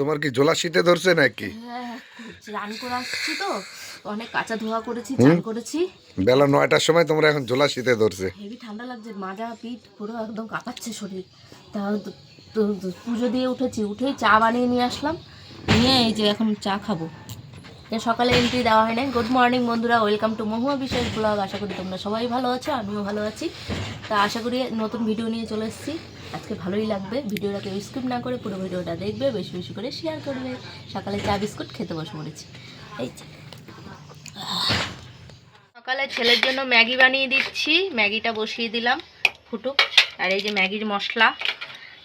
তোমার কি জোলা শীতে ধরছে নাকি? হ্যাঁ চান করে আসছি তো। অনেক কাঁচা ধোয়া করেছি চান করেছি। বেলা নয়টার সময় তোমরা এখন জোলা শীতে ধরছে। হেভি ঠান্ডা লাগছে মাজা পিঠ পুরো একদম কাঁপাচ্ছে শরীর। তা পুজো দিয়ে উঠেছি উঠেই চা বানিয়ে নিয়ে আসলাম। নিয়ে এই যে এখন চা খাব। সকালে এন্ট্রি দেওয়া হয় নাই। গুড মর্নিং বন্ধুরা ওয়েলকাম টু মহুয়া বিশেষ ব্লগ আশা করি তোমরা সবাই ভালো আছো, আমিও ভালো আছি। তা আশা করি নতুন ভিডিও নিয়ে চলে এসেছি। আজকে ভালোই লাগবে। ভিডিওটাকে স্কিপ না করে পুরো ভিডিওটা দেখবে, বেশি বেশি করে শেয়ার করবে। সকালে চা, বিস্কুট খেতে বসে পড়েছি। এই সকালে ছেলের জন্য ম্যাগি বানিয়ে দিচ্ছি। ম্যাগিটা বসিয়ে দিলাম, ফুটুক। আর এই যে ম্যাগির মশলা।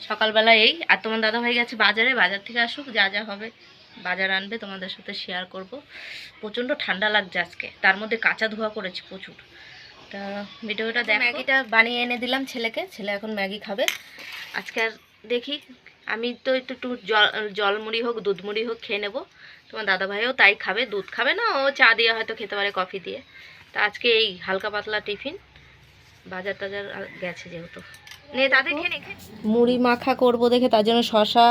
সকালবেলা এই। আর তোমার দাদা হয়ে গেছে বাজারে। বাজার থেকে আসুক, যা যা হবে। বাজার আনবে তোমাদের সাথে শেয়ার করব। প্রচণ্ড ঠান্ডা লাগছে আজকে। তার মধ্যে কাঁচা ধোয়া করেছি প্রচুর। তা ভিডিওটা দেখ। ম্যাগিটা বানিয়ে এনে দিলাম ছেলেকে। ছেলে এখন ম্যাগি খাবে। আজকে আর দেখি আমি তো একটু একটু জল জলমুড়ি হোক দুধ মুড়ি হোক খেয়ে নেব। তোমার দাদা ভাইও তাই খাবে দুধ খাবে না ও চা দিয়ে হয়তো খেতে পারে কফি দিয়ে। তা আজকে এই হালকা পাতলা টিফিন। বাজার টাজার গেছে যেহেতু। নে তাদের খেয়ে নে, মুড়ি মাখা করব দেখে তার জন্য শসা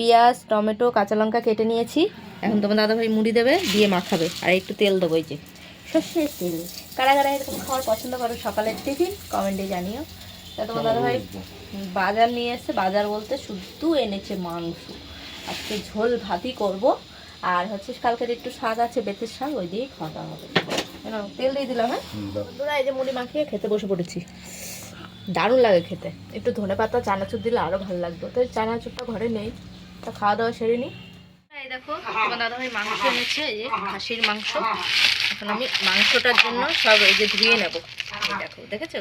পেঁয়াজ টমেটো কাঁচা লঙ্কা কেটে নিয়েছি। এখন তোমার দাদা ভাই মুড়ি দেবে দিয়ে মাখাবে। আর একটু তেল দেবো এই যে। সর্ষের তেল। কারা কারা এরকম খাওয়ার পছন্দ করো সকালের টিফিন কমেন্টে জানিও। তা তোমার দাদা ভাই বাজার নিয়ে এসছে। বাজার বলতে শুধু এনেছে মাংস। আজকে ঝোল ভাতই করব। আর হচ্ছে কালকের একটু শাক আছে বেতের শাক ওই দিয়েই খাওয়া দাওয়া হবে। কেন তেল দিয়ে দিলাম হ্যাঁ? বন্ধুরা এই যে মুড়ি মাখিয়ে খেতে বসে পড়েছি। দারুণ লাগে খেতে। একটু ধনে পাতা চানাচুর দিলে আরও ভালো লাগতো। তো চানাচুরটা ঘরে নেই। তা খাওয়া দাওয়া সেরে নিই এই দেখো তোমার দাদা মাংস এনেছে এই যে খাসির মাংস। এখন আমি মাংসটার জন্য সব এই যে ধুয়ে নেব। এই দেখো দেখেছ?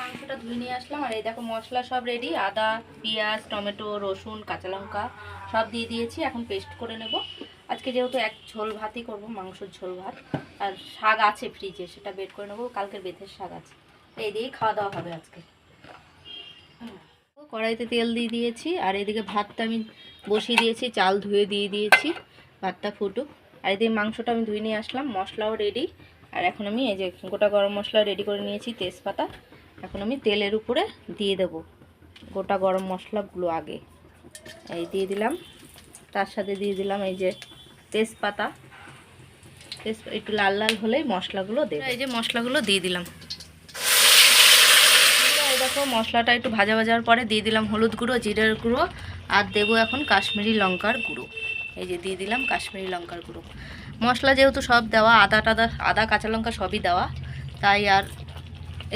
মাংসটা ধুয়ে নিয়ে আসলাম আর এই দেখো মশলা সব রেডি আদা পেঁয়াজ টমেটো রসুন কাঁচা লঙ্কা সব দিয়ে দিয়েছি এখন পেস্ট করে নেব। আজকে যেহেতু এক ঝোল ভাতই করব মাংসের ঝোল ভাত আর শাক আছে ফ্রিজে সেটা বের করে নেব কালকের বেথের শাক আছে। এই দিয়েই খাওয়া দাওয়া হবে আজকে। কড়াইতে তেল দিয়ে দিয়েছি, আর এদিকে ভাতটা আমি বসিয়ে দিয়েছি, চাল ধুয়ে দিয়ে দিয়েছি, ভাতটা ফুটুক। আর এদিকে মাংসটা আমি ধুয়ে নিয়ে আসলাম, মশলাও রেডি আর এখন আমি এই যে গোটা গরম মশলা রেডি করে নিয়েছি, তেজপাতা। এখন আমি তেলের উপরে দিয়ে দেব গোটা গরম মশলাগুলো আগে। এই দিয়ে দিলাম, তার সাথে দিয়ে দিলাম এই যে তেজপাতা। তেজ একটু লাল লাল হলেই মশলাগুলো দেব। এই যে মশলাগুলো দিয়ে দিলাম। দেখো মশলাটা একটু ভাজা ভাজার পরে দিয়ে দিলাম হলুদ গুঁড়ো জিরের গুঁড়ো আর দেবো এখন কাশ্মীরি লঙ্কার গুঁড়ো। এই যে দিয়ে দিলাম কাশ্মীরি লঙ্কার গুঁড়ো। মশলা যেহেতু সব দেওয়া আদা টাদা আদা কাঁচা লঙ্কা সবই দেওয়া তাই আর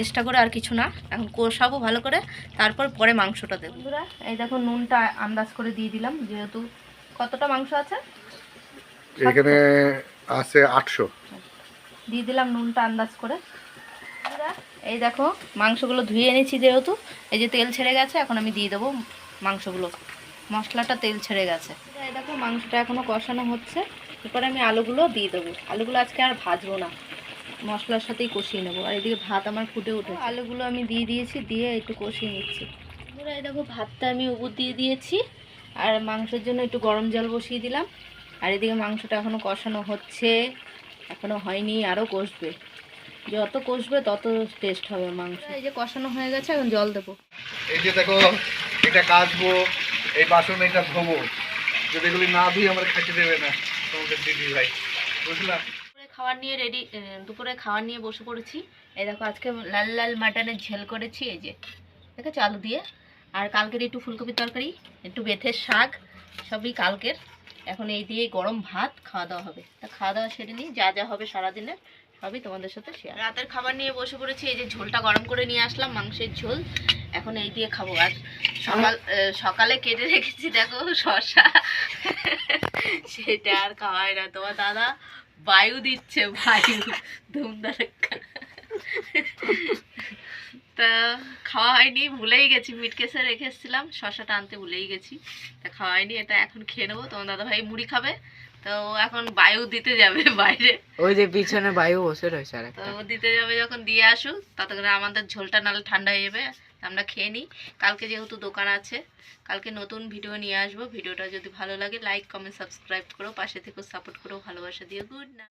এক্সট্রা করে আর কিছু না। এখন কষাবো ভালো করে তারপর পরে মাংসটা দেবো। বন্ধুরা এই দেখো নুনটা আন্দাজ করে দিয়ে দিলাম যেহেতু কতটা মাংস আছে? এখানে আছে আটশো। দিয়ে দিলাম নুনটা আন্দাজ করে। এই দেখো, মাংসগুলো ধুয়ে এনেছি যেহেতু, এই যে তেল ছেড়ে গেছে, এখন আমি দিয়ে দেবো মাংসগুলো। মশলাটা তেল ছেড়ে গেছে। এই দেখো, মাংসটা এখনও কষানো হচ্ছে। এরপরে আমি আলুগুলো দিয়ে দেবো। আলুগুলো আজকে আর ভাজবো না। মশলার সাথেই কষিয়ে নেব। আর এদিকে ভাত আমার ফুটে উঠে আলুগুলো আমি দিয়ে দিয়েছি, দিয়ে একটু কষিয়ে নিচ্ছি। এই দেখো, ভাতটা আমি উপর দিয়ে দিয়েছি। আর মাংসের জন্য একটু গরম জল বসিয়ে দিলাম। আর এদিকে মাংসটা এখনও কষানো হচ্ছে। এখনও হয়নি, আরও কষবে। যত কষবে তত টেস্ট হবে মাংস এই যে কষানো হয়ে গেছে এখন জল দেবো। এই যে দেখো এটা কাচবো এই বাসন এটা ধোবো। যদি এগুলি না ধুই আমার খাইতে দেবে না। তোমাকে দিদি ভাই বুঝলাম দুপুরে খাবার নিয়ে রেডি দুপুরে খাবার নিয়ে বসে পড়েছি। এই দেখো আজকে লাল লাল মাটনের ঝেল করেছি এই যে। দেখেছ আলু দিয়ে? আর কালকের একটু ফুলকপির তরকারি একটু বেথের শাক সবই কালকের। এখন এই দিয়ে গরম ভাত খাওয়া দাওয়া হবে। তা খাওয়া দাওয়া সেরে নিই যা যা হবে সারাদিনে সবই তোমাদের সাথে শেয়ার রাতের খাবার নিয়ে বসে পড়েছি, এই যে ঝোলটা গরম করে নিয়ে আসলাম, মাংসের ঝোল। এখন এই দিয়ে খাব। আর সকাল সকালে কেটে রেখেছি, দেখো শশা সেটা আর খাওয়ায় না। তোমার দাদা বায়ু দিচ্ছে, বায়ু। ধুমধারাক্কা তা খাওয়া হয়নি, ভুলেই গেছি। মিটকেসে রেখে এসেছিলাম শশাটা আনতে ভুলেই গেছি। তা খাওয়া হয়নি, এটা এখন খেয়ে নেব। তোমার দাদা ভাই মুড়ি খাবে। তো ও এখন বায়ু দিতে যাবে বাইরে। ওই যে পিছনে বায়ু বসে রয়েছে আর তো দিতে যাবে যখন দিয়ে আসুক ততক্ষণে আমাদের ঝোলটা নাহলে ঠান্ডা হয়ে যাবে আমরা খেয়ে নিই। কালকে যেহেতু দোকান আছে কালকে নতুন ভিডিও নিয়ে আসব। ভিডিওটা যদি ভালো লাগে লাইক কমেন্ট সাবস্ক্রাইব করো পাশে থেকেও সাপোর্ট করো ভালোবাসা দিও। গুড না